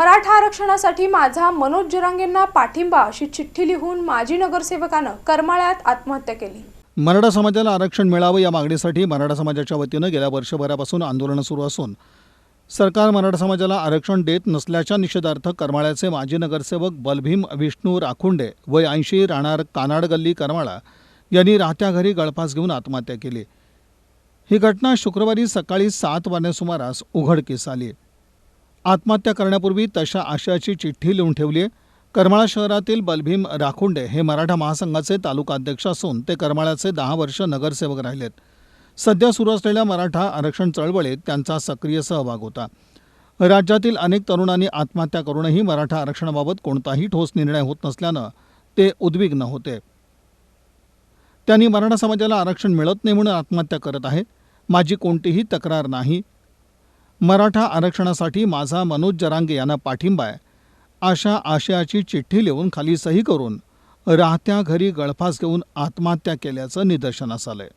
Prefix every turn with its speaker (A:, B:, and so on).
A: मराठा आरक्षणासाठी माझा मनोज जरांगेंना पाठिंबा अशी चिठ्ठी लिहून माजी नगरसेवकानं करमाळ्यात आत्महत्या केली.
B: मराठा समाजाला आरक्षण मिळावं या मागणीसाठी मराठा समाजाच्या वतीनं गेल्या वर्षभरापासून आंदोलनं सुरू असून सरकार मराठा समाजाला आरक्षण देत नसल्याच्या निषेधार्थ करमाळ्याचे माजी नगरसेवक बलभीम विष्णू राखुंडे वय ऐंशी राहणार कानाड गल्ली करमाळा यांनी राहत्या घरी गळफास घेऊन आत्महत्या केली. ही घटना शुक्रवारी सकाळी सात वाजण्यासुमारास उघडकीस आली. आत्महत्या करण्यापूर्वी तशा आशयाची चिठ्ठी लिहून ठेवली आहे करमाळा शहरातील बलभीम राखुंडे हे मराठा महासंघाचे तालुका अध्यक्ष असून ते करमाळ्याचे दहा वर्ष नगरसेवक राहिलेत. सध्या सुरू असलेल्या मराठा आरक्षण चळवळीत त्यांचा सक्रिय सहभाग होता. राज्यातील अनेक तरुणांनी आत्महत्या करूनही मराठा आरक्षणाबाबत कोणताही ठोस निर्णय होत नसल्यानं ते उद्विग्न होते. त्यांनी मराठा समाजाला आरक्षण मिळत नाही म्हणून आत्महत्या करत आहे माझी कोणतीही तक्रार नाही. मराठा आरक्षणासाठी माझा मनोज जरांगे यांना पाठिंबा आहे. अशा आशयाची चिठ्ठी लिहून खाली सही करून राहत्या घरी गळफास घेऊन आत्महत्या केल्याचं निदर्शनास आलंय.